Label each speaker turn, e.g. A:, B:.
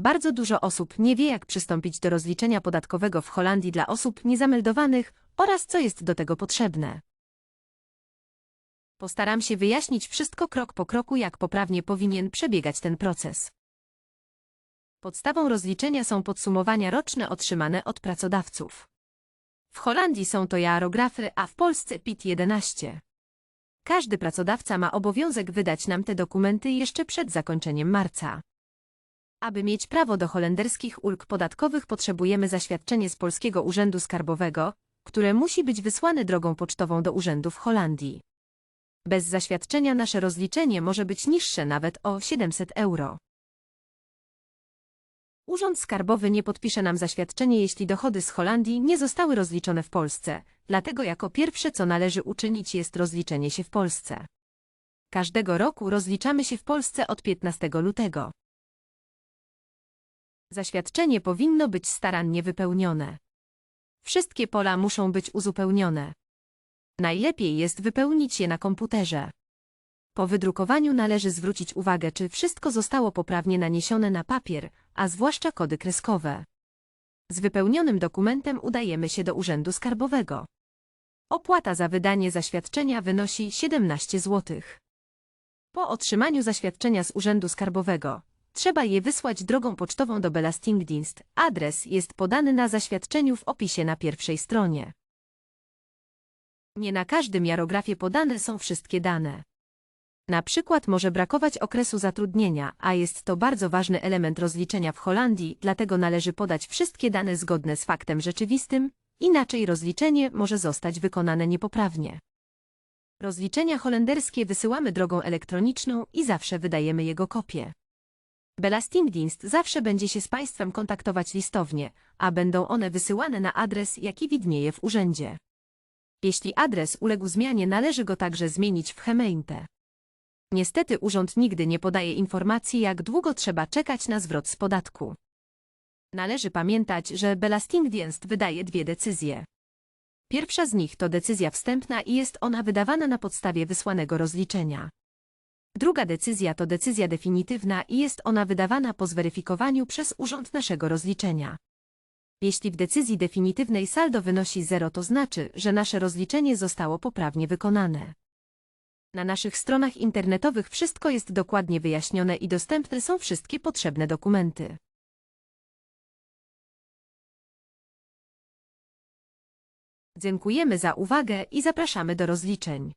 A: Bardzo dużo osób nie wie, jak przystąpić do rozliczenia podatkowego w Holandii dla osób niezameldowanych oraz co jest do tego potrzebne. Postaram się wyjaśnić wszystko krok po kroku, jak poprawnie powinien przebiegać ten proces. Podstawą rozliczenia są podsumowania roczne otrzymane od pracodawców. W Holandii są to jarografy, a w Polsce PIT-11. Każdy pracodawca ma obowiązek wydać nam te dokumenty jeszcze przed zakończeniem marca. Aby mieć prawo do holenderskich ulg podatkowych potrzebujemy zaświadczenie z Polskiego Urzędu Skarbowego, które musi być wysłane drogą pocztową do urzędu w Holandii. Bez zaświadczenia nasze rozliczenie może być niższe nawet o 700 euro. Urząd Skarbowy nie podpisze nam zaświadczenie, jeśli dochody z Holandii nie zostały rozliczone w Polsce, dlatego jako pierwsze co należy uczynić jest rozliczenie się w Polsce. Każdego roku rozliczamy się w Polsce od 15 lutego. Zaświadczenie powinno być starannie wypełnione. Wszystkie pola muszą być uzupełnione. Najlepiej jest wypełnić je na komputerze. Po wydrukowaniu należy zwrócić uwagę, czy wszystko zostało poprawnie naniesione na papier, a zwłaszcza kody kreskowe. Z wypełnionym dokumentem udajemy się do Urzędu Skarbowego. Opłata za wydanie zaświadczenia wynosi 17 zł. Po otrzymaniu zaświadczenia z Urzędu Skarbowego, trzeba je wysłać drogą pocztową do Belastingdienst. Adres jest podany na zaświadczeniu w opisie na pierwszej stronie. Nie na każdym jarografie podane są wszystkie dane. Na przykład może brakować okresu zatrudnienia, a jest to bardzo ważny element rozliczenia w Holandii, dlatego należy podać wszystkie dane zgodne z faktem rzeczywistym, inaczej rozliczenie może zostać wykonane niepoprawnie. Rozliczenia holenderskie wysyłamy drogą elektroniczną i zawsze wydajemy jego kopię. Belastingdienst zawsze będzie się z Państwem kontaktować listownie, a będą one wysyłane na adres, jaki widnieje w urzędzie. Jeśli adres uległ zmianie, należy go także zmienić w gemeente. Niestety urząd nigdy nie podaje informacji, jak długo trzeba czekać na zwrot z podatku. Należy pamiętać, że Belastingdienst wydaje dwie decyzje. Pierwsza z nich to decyzja wstępna i jest ona wydawana na podstawie wysłanego rozliczenia. Druga decyzja to decyzja definitywna i jest ona wydawana po zweryfikowaniu przez urząd naszego rozliczenia. Jeśli w decyzji definitywnej saldo wynosi zero, to znaczy, że nasze rozliczenie zostało poprawnie wykonane. Na naszych stronach internetowych wszystko jest dokładnie wyjaśnione i dostępne są wszystkie potrzebne dokumenty. Dziękujemy za uwagę i zapraszamy do rozliczeń.